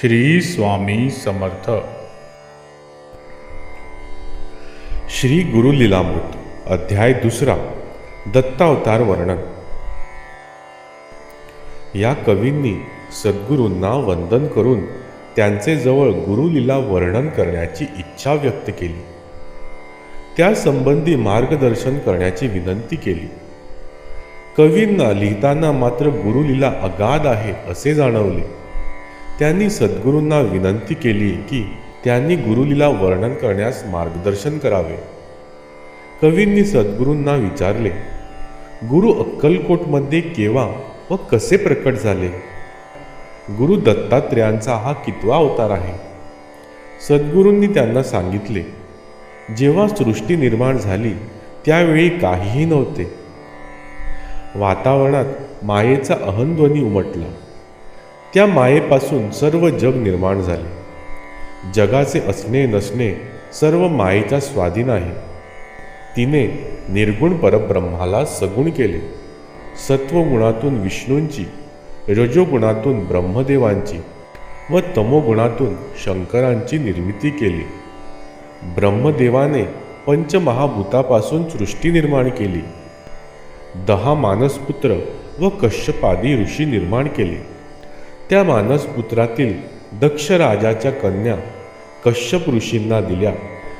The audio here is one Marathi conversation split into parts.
श्री स्वामी समर्थ. श्री गुरु लीलामृत अध्याय दुसरा दत्तावतार वर्णन. या कवींनी सद्गुरूंना वंदन करून त्यांचे जवळ गुरुलीला वर्णन करण्याची इच्छा व्यक्त केली. त्यासंबंधी मार्गदर्शन करण्याची विनंती केली. कवींना लिहिताना मात्र गुरुलीला अगाध आहे असे जाणवले. त्यांनी सद्गुरूंना विनंती केली की त्यांनी गुरुलीला वर्णन करण्यास मार्गदर्शन करावे. कवींनी सद्गुरूंना विचारले गुरु अक्कलकोटमध्ये केव्हा व कसे प्रकट झाले? गुरु दत्तात्रेयांचा हा कितवा अवतार आहे? सद्गुरूंनी त्यांना सांगितले जेव्हा सृष्टी निर्माण झाली त्यावेळी काहीही नव्हते. वातावरणात मायेचा अहनध्वनी उमटला. त्या मायेपासून सर्व जग निर्माण झाले. जगाचे असणे नसणे सर्व मायेच्या स्वाधीन आहे तिने निर्गुण परब्रह्माला सगुण केले. सत्वगुणातून विष्णूंची रजोगुणातून ब्रह्मदेवांची व तमोगुणातून शंकरांची निर्मिती केली. ब्रह्मदेवाने पंचमहाभूतापासून सृष्टी निर्माण केली. दहा मानसपुत्र व कश्यपादी ऋषी निर्माण केले. त्या मानसपुत्रातील दक्ष राजाच्या कन्या कश्यप ऋषींना दिल्या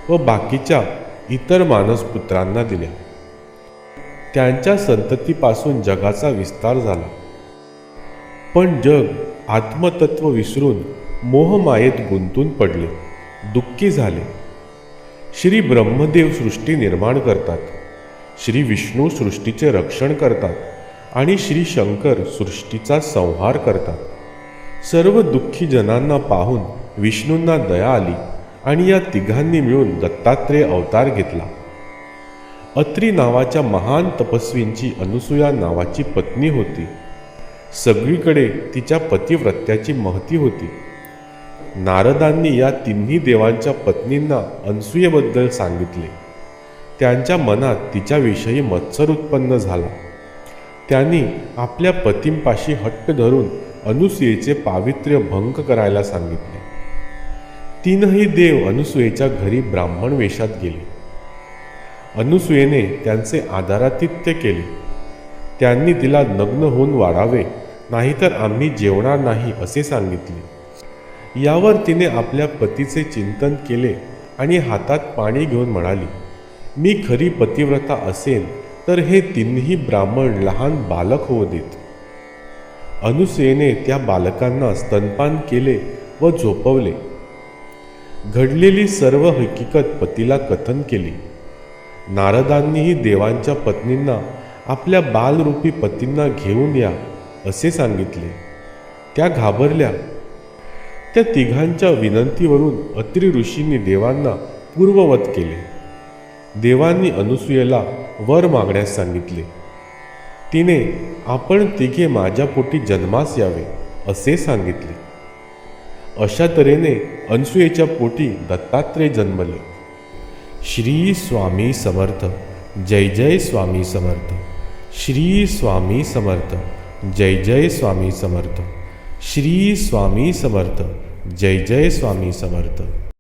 व बाकीच्या इतर मानसपुत्रांना दिल्या. त्यांच्या संततीपासून जगाचा विस्तार झाला. पण जग आत्मतत्व विसरून मोहमायेत गुंतून पडले दुःखी झाले. श्री ब्रह्मदेव सृष्टी निर्माण करतात श्री विष्णू सृष्टीचे रक्षण करतात आणि श्री शंकर सृष्टीचा संहार करतात. सर्व दुःखी जनांना पाहून विष्णूंना दया आली आणि या तिघांनी मिळून दत्तात्रेय अवतार घेतला. अत्री नावाच्या महान तपस्वींची अनुसूया नावाची पत्नी होती. सगळीकडे तिच्या पतिव्रत्याची महती होती. नारदांनी या तिन्ही देवांच्या पत्नींना अनसूयेबद्दल सांगितले. त्यांच्या मनात तिच्याविषयी मत्सर उत्पन्न झाला. त्यांनी आपल्या पतींपाशी हट्ट धरून अनुसूयेचे पावित्र्य भंग करायला सांगितले. तीनही देव अनुसूयेच्या घरी ब्राह्मण वेशात गेले. अनुसूयेने त्यांचे आदरातिथ्य केले. त्यांनी तिला नग्न होऊन वाढावे नाहीतर आम्ही जेवणार नाही असे सांगितले. यावर तिने आपल्या पतीचे चिंतन केले आणि हातात पाणी घेऊन म्हणाली मी खरी पतिव्रता असेन तर हे तिन्ही ब्राह्मण लहान बालक होऊ देत. अनुसेने त्या बालकांना स्तनपान केले व झोपवले. घडलेली सर्व हकीकत पतीला कथन केली. नारदांनीही देवांच्या पत्नींना आपल्या बालरूपी पतींना घेऊन या असे सांगितले. त्या घाबरल्या. त्या तिघांच्या विनंतीवरून अत्रि ऋषींनी देवांना पूर्ववत केले. देवांनी अनुसूयेला वर मागण्यास सांगितले. तिने आपण तिघे माझ्या पोटी जन्मास यावे असे सांगितले. अशा तऱ्हेने अनसुयेच्या पोटी दत्तात्रेय जन्मले. श्री स्वामी समर्थ जय जय स्वामी समर्थ श्री स्वामी समर्थ जय जय स्वामी समर्थ श्री स्वामी समर्थ जय जय स्वामी समर्थ.